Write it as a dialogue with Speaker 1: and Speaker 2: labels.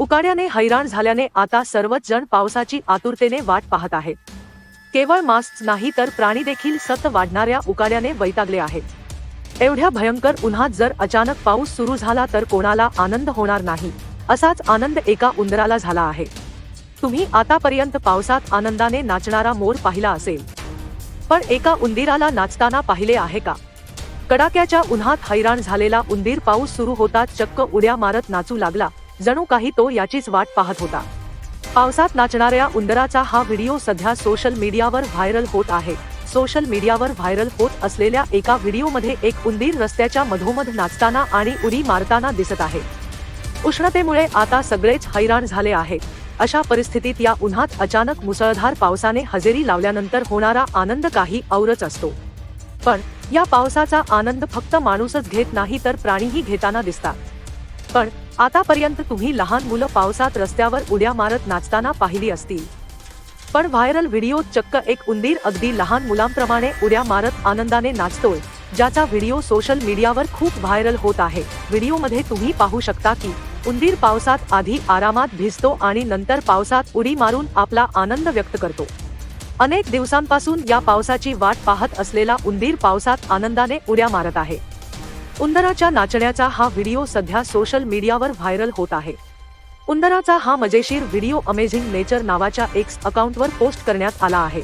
Speaker 1: उकाड्याने हैराण झाल्याने आता सर्वच जण पावसाची आतुरतेने वाट पाहत आहेत. केवळ मास्क नाही तर प्राणी देखील सत वाढणाऱ्या उकाड्याने वैतागले आहेत. एवढ्या भयंकर उन्हात जर अचानक पाऊस सुरू झाला तर कोणाला आनंद होणार नाही असाच आनंद एका उंदराला झाला आहे. तुम्ही आतापर्यंत पावसात आनंदाने नाचणारा मोर पाहिला असेल. पण एका उंदीराला नाचताना पाहिले आहे का? कडाक्याच्या उन्हात हैराण झालेला उंदीर पाऊस सुरू होता चक्क उड्या मारत नाचू लागला. जणू काही तो याचीच वाट पाहत होता. पावसात नाचणाऱ्या उंदराचा हा व्हिडिओ सध्या सोशल मीडियावर व्हायरल होत आहे. सोशल मीडियावर व्हायरल होत असलेल्या एका व्हिडिओमध्ये एक उंदीर रस्त्याच्या मधोमध नाचताना आणि उडी मारताना दिसत आहे. उष्णतेमुळे आता सगळेच हैराण झाले आहेत. अशा परिस्थितीत या उन्हात अचानक मुसळधार पावसाने हजेरी लावल्यानंतर होणारा आनंद काही औरच असतो. पण या पावसाचा आनंद फक्त माणूसच घेत नाही तर प्राणीही घेताना दिसतात. पण आतापर्यंत तुम्ही लहान मुलं पावसात रस्त्यावर उड्या मारत नाचताना पाहिली असतील. पण व्हायरल व्हिडिओ चक्क एक उंदीर अगदी लहान मुलांप्रमाणे उड्या मारत आनंदाने नाचतोय ज्याचा व्हिडिओ सोशल मीडियावर खूप व्हायरल होत आहे. व्हिडिओमध्ये तुम्ही पाहू शकता की उंदीर पावसात आधी आरामात भिजतो आणि नंतर पावसात उडी मारून आपला आनंद व्यक्त करतो. अनेक दिवसांपासून या पावसाची वाट पाहत असलेला उंदीर पावसात आनंदाने उड्या मारत आहे. उंदराच्या नाचण्याचा हा व्हिडिओ सध्या सोशल मीडियावर व्हायरल होत आहे. उंदराचा हा मजेशीर व्हिडिओ अमेझिंग नेचर नावाच्या एक्स अकाउंटवर पोस्ट करण्यात आला आहे.